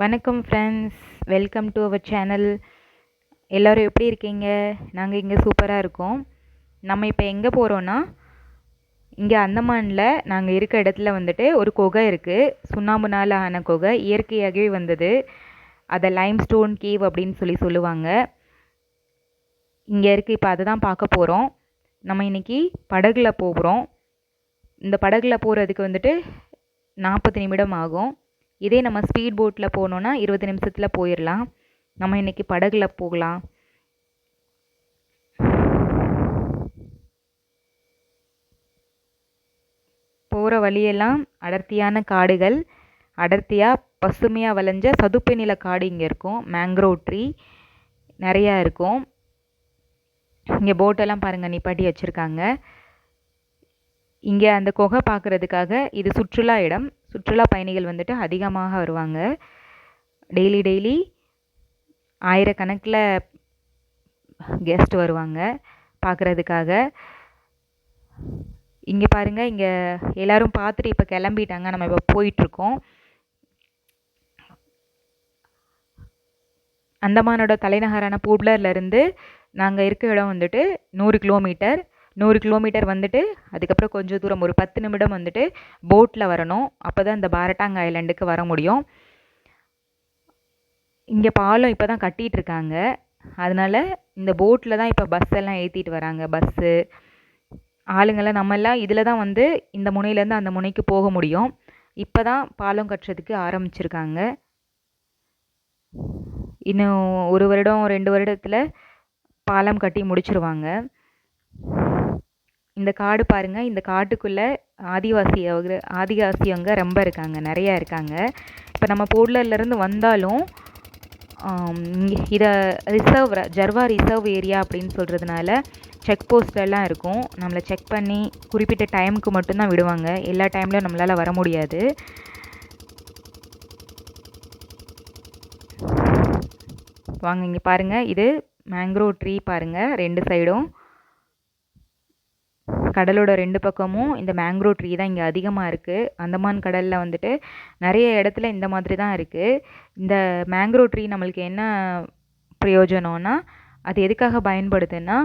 வணக்கம் friends welcome to our channel எல்லோரும் எப்படி இருக்கீங்க? நாங்கள் இங்கே சூப்பராக இருக்கோம். நம்ம இப்போ எங்கே போகிறோன்னா இங்கே அந்தமானில் நாங்கள் இருக்க இடத்துல வந்துட்டு ஒரு குகை இருக்குது சுண்ணாம்புனால் ஆன குகை. இயற்கையாகவே வந்தது. அதை லைம் ஸ்டோன் கேவ் அப்படின்னு சொல்லி சொல்லுவாங்க. இங்கே இருக்குது இப்போ அதை தான் பார்க்க போகிறோம் நம்ம இன்றைக்கி படகுல போகிறோம் இந்த படகுல போகிறதுக்கு வந்துட்டு நாற்பது நிமிடம் ஆகும். இதே நம்ம ஸ்பீட் போட்டில் போனோன்னா இருபது நிமிஷத்தில் போயிடலாம் நம்ம இன்றைக்கி படகுல போகலாம். போகிற வழியெல்லாம் அடர்த்தியான காடுகள். அடர்த்தியாக பசுமையாக விளைஞ்ச சதுப்பு நில காடு இங்கே இருக்கும். மேங்க்ரோவ் ட்ரீ நிறையா இருக்கும். இங்கே போட்டெல்லாம் பாருங்கள் நிப்பாட்டி வச்சுருக்காங்க. இங்கே அந்த குகை பார்க்குறதுக்காக இது சுற்றுலா இடம். சுற்றுலா பயணிகள் வந்துட்டு அதிகமாக வருவாங்க. டெய்லி டெய்லி ஆயிரக்கணக்கில் கெஸ்ட் வருவாங்க பார்க்குறதுக்காக. இங்கே பாருங்கள் இங்கே எல்லோரும் பார்த்துட்டு இப்போ கிளம்பிட்டாங்க. நம்ம இப்போ போயிட்டுருக்கோம். அந்தமானோட தலைநகரான பூப்ளர்லேருந்து நாங்கள் இருக்க இடம் வந்துட்டு நூறு கிலோமீட்டர் நூறு கிலோமீட்டர் வந்துட்டு அதுக்கப்புறம் கொஞ்சம் தூரம் ஒரு பத்து நிமிடம் வந்துட்டு போட்டில் வரணும். அப்போ தான் இந்த பாரட்டாங் ஐலாண்டுக்கு வர முடியும். இங்கே பாலம் இப்போ தான் கட்டிகிட்ருக்காங்க அதனால் இந்த போட்டில் தான் இப்போ பஸ் எல்லாம் ஏற்றிட்டு வராங்க. பஸ்ஸு ஆளுங்கள்லாம் நம்மெல்லாம் இதில் தான் வந்து இந்த முனையிலேருந்து அந்த முனைக்கு போக முடியும். இப்போ தான் பாலம் கட்டுறதுக்கு ஆரம்பிச்சிருக்காங்க. இன்னும் ஒரு வருடம் ரெண்டு வருடத்தில் பாலம் கட்டி முடிச்சிருவாங்க. இந்த காடு பாருங்கள் இந்த காட்டுக்குள்ளே ஆதிவாசி ஆதிவாசியவங்க ரொம்ப இருக்காங்க. நிறையா இருக்காங்க. இப்போ நம்ம போட்லர்லேருந்து வந்தாலும் இதை ரிசர்வ் ஜர்வா ரிசர்வ் ஏரியா அப்படின்னு சொல்கிறதுனால செக் போஸ்டெல்லாம் இருக்கும். நம்மளை செக் பண்ணி குறிப்பிட்ட டைமுக்கு மட்டும்தான் விடுவாங்க. எல்லா டைம்லையும் நம்மளால் வர முடியாது. வாங்க இங்கே பாருங்கள் இது மேங்க்ரோவ் ட்ரீ பாருங்கள் ரெண்டு சைடும் கடலோட ரெண்டு பக்கமும் இந்த மேங்க்ரோவ் ட்ரீ தான் இங்கே அதிகமாக இருக்குது அந்தமான் கடலில் வந்துட்டு நிறைய இடத்துல இந்த மாதிரி தான் இருக்குது இந்த மேங்க்ரோவ் ட்ரீ நம்மளுக்கு என்ன பிரயோஜனம்னா அது எதுக்காக பயன்படுதுன்னா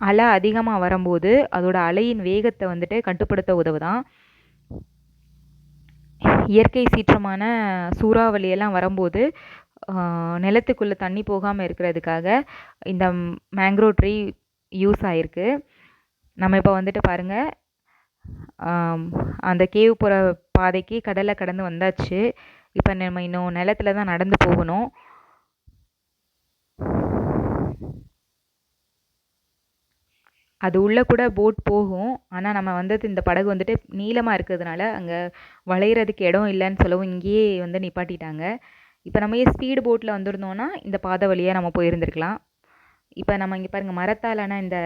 அலை அதிகமாக வரும்போது அதோட அலையின் வேகத்தை வந்துட்டு கட்டுப்படுத்த உதவுதான். இயற்கை சீற்றமான சூறாவளியெல்லாம் வரும்போது நிலத்துக்குள்ளே தண்ணி போகாமல் இருக்கிறதுக்காக இந்த மேங்க்ரோ ட்ரீ யூஸ் ஆகிருக்கு நம்ம இப்போ வந்துட்டு பாருங்கள் அந்த கேவ் போகிற பாதைக்கு கடலை கடந்து வந்தாச்சு. இப்போ நம்ம இன்னும் நிலத்துல தான் நடந்து போகணும். அது உள்ளே கூட போட் போகும். ஆனால் நம்ம வந்தது இந்த படகு வந்துட்டு நீளமாக இருக்கிறதுனால அங்கே வளையிறதுக்கு இடம் இல்லைன்னு சொல்லவும் இங்கேயே வந்து நிப்பாட்டிட்டாங்க. இப்போ நம்ம ஸ்பீடு போட்டில் வந்திருந்தோன்னா இந்த பாதை வழியாக நம்ம போயிருந்துருக்கலாம். இப்போ நம்ம இங்கே பாருங்கள் மரத்தாலான இந்த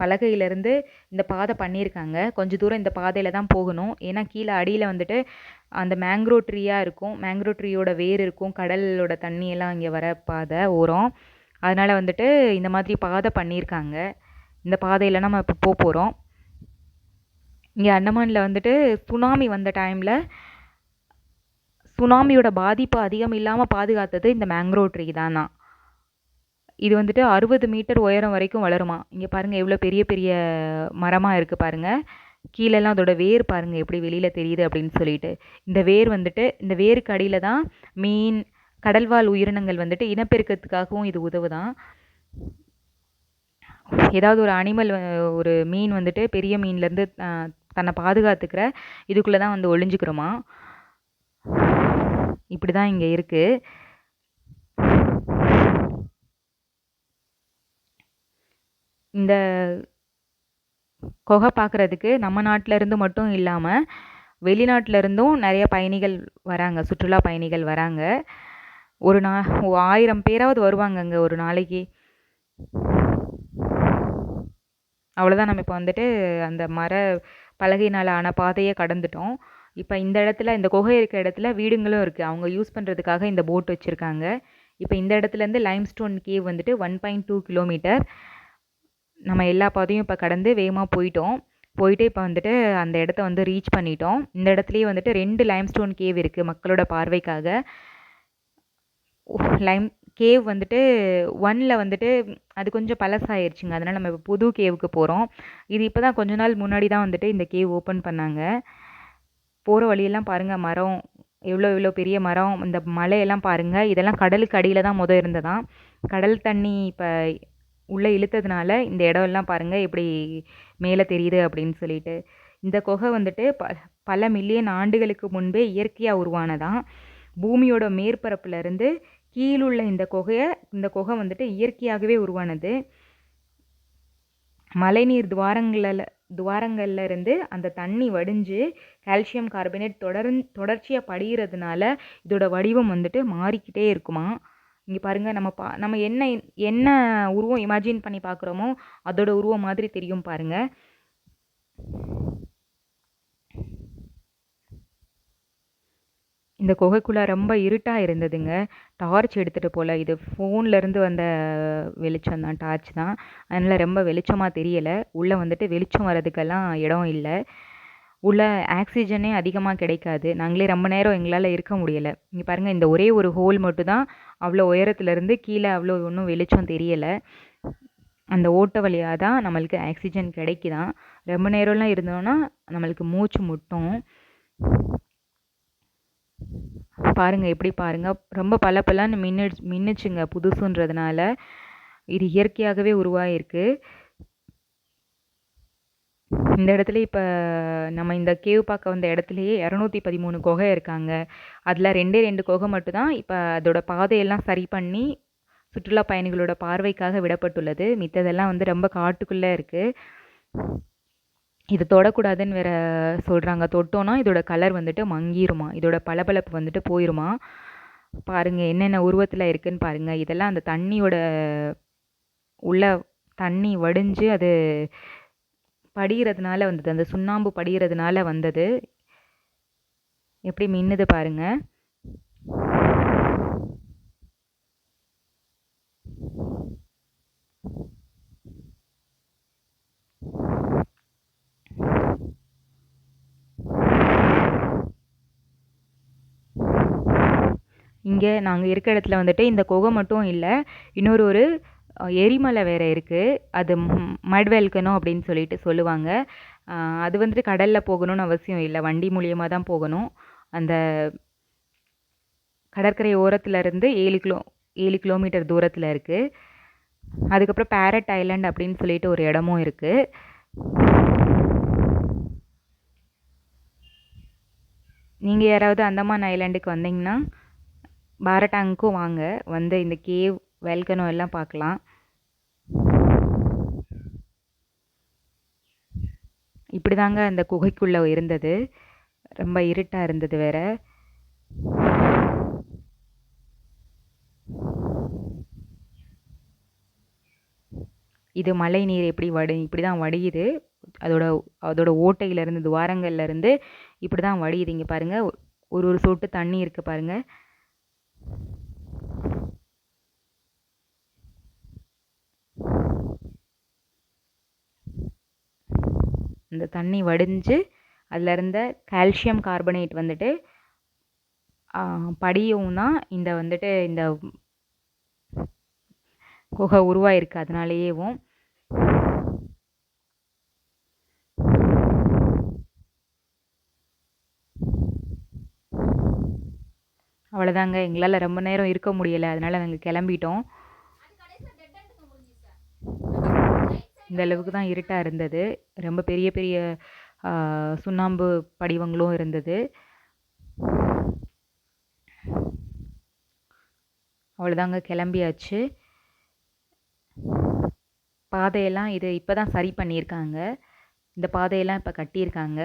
பலகையிலேருந்து இந்த பாதை பண்ணியிருக்காங்க. கொஞ்சம் தூரம் இந்த பாதையில் தான் போகணும். ஏன்னா கீழே அடியில் வந்துட்டு அந்த மேங்க்ரோ ட்ரீயாக இருக்கும். மேங்க்ரோ ட்ரீயோட வேர் இருக்கும். கடலோட தண்ணியெல்லாம் இங்கே வர பாதை ஓரம். அதனால் வந்துட்டு இந்த மாதிரி பாதை பண்ணியிருக்காங்க. இந்த பாதையில் நம்ம இப்போ போக போகிறோம் இங்கே அண்டமானில் வந்துட்டு சுனாமி வந்த டைமில் சுனாமியோட பாதிப்பு அதிகம் இல்லாமல் பாதுகாத்தது இந்த மேங்க்ரோ ட்ரீ தான்? இது வந்துட்டு அறுபது மீட்டர் உயரம் வரைக்கும் வளருமா? இங்கே பாருங்கள் எவ்வளோ பெரிய பெரிய மரமாக இருக்குது பாருங்கள் கீழெல்லாம் அதோட வேர் பாருங்கள் எப்படி வெளியில் தெரியுது அப்படின்னு சொல்லிட்டு. இந்த வேர் வந்துட்டு இந்த வேருக்கு அடியில் தான் மீன் கடல்வாழ் உயிரினங்கள் வந்துட்டு இனப்பெருக்கத்துக்காகவும் இது உதவுதான். ஏதாவது ஒரு அனிமல் ஒரு மீன் வந்துட்டு பெரிய மீன்லேருந்து தன்னை பாதுகாத்துக்கிற இதுக்குள்ளே தான் வந்து ஒளிஞ்சிக்கிறோமா இப்படி தான் இங்கே இருக்குது இந்த குகை பார்க்குறதுக்கு நம்ம நாட்டிலேருந்து மட்டும் இல்லாமல் வெளிநாட்டிலருந்தும் நிறைய பயணிகள் வராங்க சுற்றுலா பயணிகள் வராங்க. ஒரு நா ஆயிரம் பேராவது வருவாங்க அங்கே ஒரு நாளைக்கு. அவ்வளோதான் நம்ம இப்போ வந்துட்டு அந்த மர பலகையினால் ஆன பாதையை கடந்துட்டோம். இப்போ இந்த இடத்துல இந்த குகை இருக்கிற இடத்துல வீடுங்களும் இருக்குது அவங்க யூஸ் பண்ணுறதுக்காக இந்த போட் வச்சுருக்காங்க. இப்போ இந்த இடத்துலேருந்து லைம் ஸ்டோன் கேவ் வந்துட்டு ஒன் பாயிண்ட் டூ கிலோமீட்டர் நம்ம எல்லா பாதையும் இப்போ கடந்து வேகமாக போயிட்டோம். போயிட்டு இப்போ வந்துட்டு அந்த இடத்த வந்து ரீச் பண்ணிட்டோம். இந்த இடத்துலையே வந்துட்டு ரெண்டு லைம்ஸ்டோன் கேவ் இருக்குது மக்களோட பார்வைக்காக. லைம் கேவ் வந்துட்டு ஒன்னில் வந்துட்டு அது கொஞ்சம் பழசாயிருச்சுங்க. அதனால் நம்ம இப்போ புது கேவுக்கு போகிறோம் இது இப்போ தான் கொஞ்ச நாள் முன்னாடி தான் வந்துட்டு இந்த கேவ் ஓப்பன் பண்ணாங்க. போகிற வழியெல்லாம் பாருங்கள் மரம் எவ்வளோ எவ்வளோ பெரிய மரம். இந்த மலையெல்லாம் பாருங்கள் இதெல்லாம் கடலுக்கு அடியில் தான் முத இருந்ததான் கடல் தண்ணி இப்போ உள்ளே இழுத்ததுனால இந்த இடம் எல்லாம் பாருங்கள் எப்படி மேலே தெரியுது அப்படின்னு சொல்லிட்டு. இந்த குகை வந்துட்டு ப பல மில்லியன் ஆண்டுகளுக்கு முன்பே இயற்கையாக உருவானதான். பூமியோட மேற்பரப்புலேருந்து கீழுள்ள இந்த குகையை இந்த குகை வந்துட்டு இயற்கையாகவே உருவானது. மழைநீர் துவாரங்களில் துவாரங்களில் இருந்து அந்த தண்ணி வடிஞ்சு கால்சியம் கார்பனேட் தொடர்ந் தொடர்ச்சியாக படிகிறதுனால இதோட வடிவம் வந்துட்டு மாறிக்கிட்டே இருக்குமா? இங்கே பாருங்கள் நம்ம பா நம்ம என்ன என்ன உருவம் இமேஜின் பண்ணி பார்க்குறோமோ அதோட உருவம் மாதிரி தெரியும் பாருங்கள் இந்த குகைக்குள்ளே ரொம்ப இருட்டாக இருந்ததுங்க. டார்ச் எடுத்துகிட்டு போகல இது ஃபோன்லேருந்து வந்த வெளிச்சம் தான் டார்ச் தான். அதனால் ரொம்ப வெளிச்சமாக தெரியலை. உள்ளே வந்துட்டு வெளிச்சம் வர்றதுக்கெல்லாம் இடம் இல்லை. உள்ள ஆக்சிஜனே அதிகமாக கிடைக்காது. நாங்களே ரொம்ப நேரம் எங்களால் இருக்க முடியலை. இங்கே பாருங்கள் இந்த ஒரே ஒரு ஹோல் மட்டும் தான் அவ்வளோ உயரத்துலேருந்து கீழே அவ்வளோ ஒன்றும் வெளிச்சம் தெரியலை. அந்த ஓட்டை வழியாக தான் நம்மளுக்கு ஆக்சிஜன் கிடைக்குதாம் ரொம்ப நேரம்லாம் இருந்தோன்னா நம்மளுக்கு மூச்சு முட்டும். பாருங்கள் எப்படி பாருங்கள் ரொம்ப பளபளன்னு மின்னு மின்னுச்சுங்க புதுசுன்றதுனால. இது இயற்கையாகவே உருவாகிருக்கு இந்த இடத்துல இப்போ நம்ம இந்த கேவ் பார்க்க வந்த இடத்துலையே இரநூத்தி பதிமூணு குகை இருக்காங்க. அதில் ரெண்டே ரெண்டு குகை மட்டும்தான் இப்போ அதோட பாதையெல்லாம் சரி பண்ணி சுற்றுலா பயணிகளோட பார்வைக்காக விடப்பட்டுள்ளது. மித்ததெல்லாம் வந்து ரொம்ப காட்டுக்குள்ளே இருக்குது இது தொடக்கூடாதுன்னு வேற சொல்கிறாங்க தொட்டோன்னா இதோட கலர் வந்துட்டு மங்கிருமா? இதோட பளபளப்பு வந்துட்டு போயிருமா? பாருங்கள் என்னென்ன உருவத்தில் இருக்குதுன்னு பாருங்கள் இதெல்லாம் அந்த தண்ணியோட உள்ள தண்ணி வடிஞ்சு அது படிகிறதுனால வந்தது. அந்த சுண்ணாம்பு படிகிறதுனால வந்தது. எப்படி மின்னுது பாருங்க. இங்கே நாங்கள் இருக்க இடத்துல வந்துட்டு இந்த குகை மட்டும் இல்லை இன்னொரு ஒரு எரிமலை வேறு இருக்குது அது மட் வெல்கனோ அப்படின்னு சொல்லிட்டு சொல்லுவாங்க. அது வந்துட்டு கடலில் போகணும்னு அவசியம் இல்லை. வண்டி மூலியமாக தான் போகணும். அந்த கடற்கரை ஓரத்துலேருந்து ஏழு கிலோ ஏழு கிலோமீட்டர் தூரத்தில் இருக்குது அதுக்கப்புறம் பேரட் ஐலாண்ட் அப்படின்னு சொல்லிட்டு ஒரு இடமும் இருக்குது நீங்கள் யாராவது அந்தமான் ஐலாண்டுக்கு வந்தீங்கன்னா பாரட்டாங்க்கும் வாங்க. வந்து இந்த கேவ் வெல்கனோ எல்லாம் பார்க்கலாம். இப்படி தாங்க அந்த குகைக்குள்ளே இருந்தது. ரொம்ப இருட்டாக இருந்தது வேற. இது மழை நீர் எப்படி வடி இப்படி தான் வடியுது. அதோட அதோட ஓட்டையிலேருந்து துவாரங்கள்லேருந்து இப்படி தான் வடியுது. இங்கே பாருங்கள் ஒரு ஒரு சொட்டு தண்ணி இருக்குது பாருங்கள் இந்த தண்ணி வடிஞ்சு அதில் இருந்த கால்சியம் கார்பனேட் வந்துட்டு படியும் தான் இந்த வந்துட்டு இந்த குகை உருவாயிருக்கு. அதனாலேயேவும் அவ்வளோதாங்க எங்களால் ரொம்ப நேரம் இருக்க முடியலை. அதனால் நாங்கள் கிளம்பிட்டோம். இந்த அளவுக்கு தான் இருட்டாக இருந்தது. ரொம்ப பெரிய பெரிய சுண்ணாம்பு படிவங்களும் இருந்தது. அவ்வளோதாங்க கிளம்பியாச்சு. பாதையெல்லாம் இது இப்போ தான் சரி பண்ணியிருக்காங்க. இந்த பாதையெல்லாம் இப்போ கட்டியிருக்காங்க.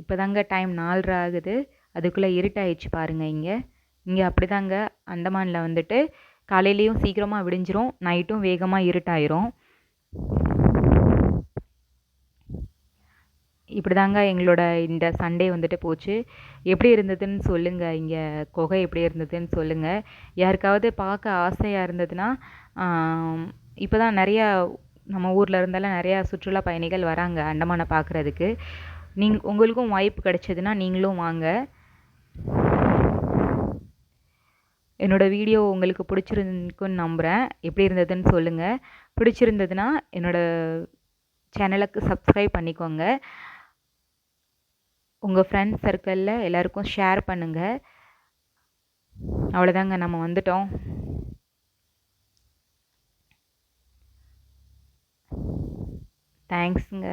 இப்போ தாங்க டைம் நாலரை ஆகுது. அதுக்குள்ளே இருட்டாயிடுச்சு பாருங்கள் இங்கே. இங்கே அப்படி தாங்க அந்தமானில் வந்துட்டு காலையிலையும் சீக்கிரமாக விடிஞ்சிரும் நைட்டும் வேகமாக இருட்டாயிரும். இப்படி தாங்க எங்களோட இந்த சண்டே வந்துட்டு போச்சு. எப்படி இருந்ததுன்னு சொல்லுங்கள் இங்கே குகை எப்படி இருந்ததுன்னு சொல்லுங்கள் யாருக்காவது பார்க்க ஆசையாக இருந்ததுன்னா இப்போ தான் நிறையா நம்ம ஊரில் இருந்தெல்லாம் நிறையா சுற்றுலா பயணிகள் வராங்க அண்டமானை பார்க்குறதுக்கு. நீங் உங்களுக்கும் வாய்ப்பு கிடச்சதுன்னா நீங்களும் வாங்க. என்னோடய வீடியோ உங்களுக்கு பிடிச்சிருக்குன்னு நம்புகிறேன் எப்படி இருந்ததுன்னு சொல்லுங்கள் பிடிச்சிருந்ததுன்னா என்னோடய சேனலுக்கு சப்ஸ்கிரைப் பண்ணிக்கோங்க. உங்கள் ஃப்ரெண்ட்ஸ் சர்க்கிளில் எல்லாருக்கும் ஷேர் பண்ணுங்கள் அவ்வளோதாங்க நம்ம வந்துட்டோம். தேங்க்ஸுங்க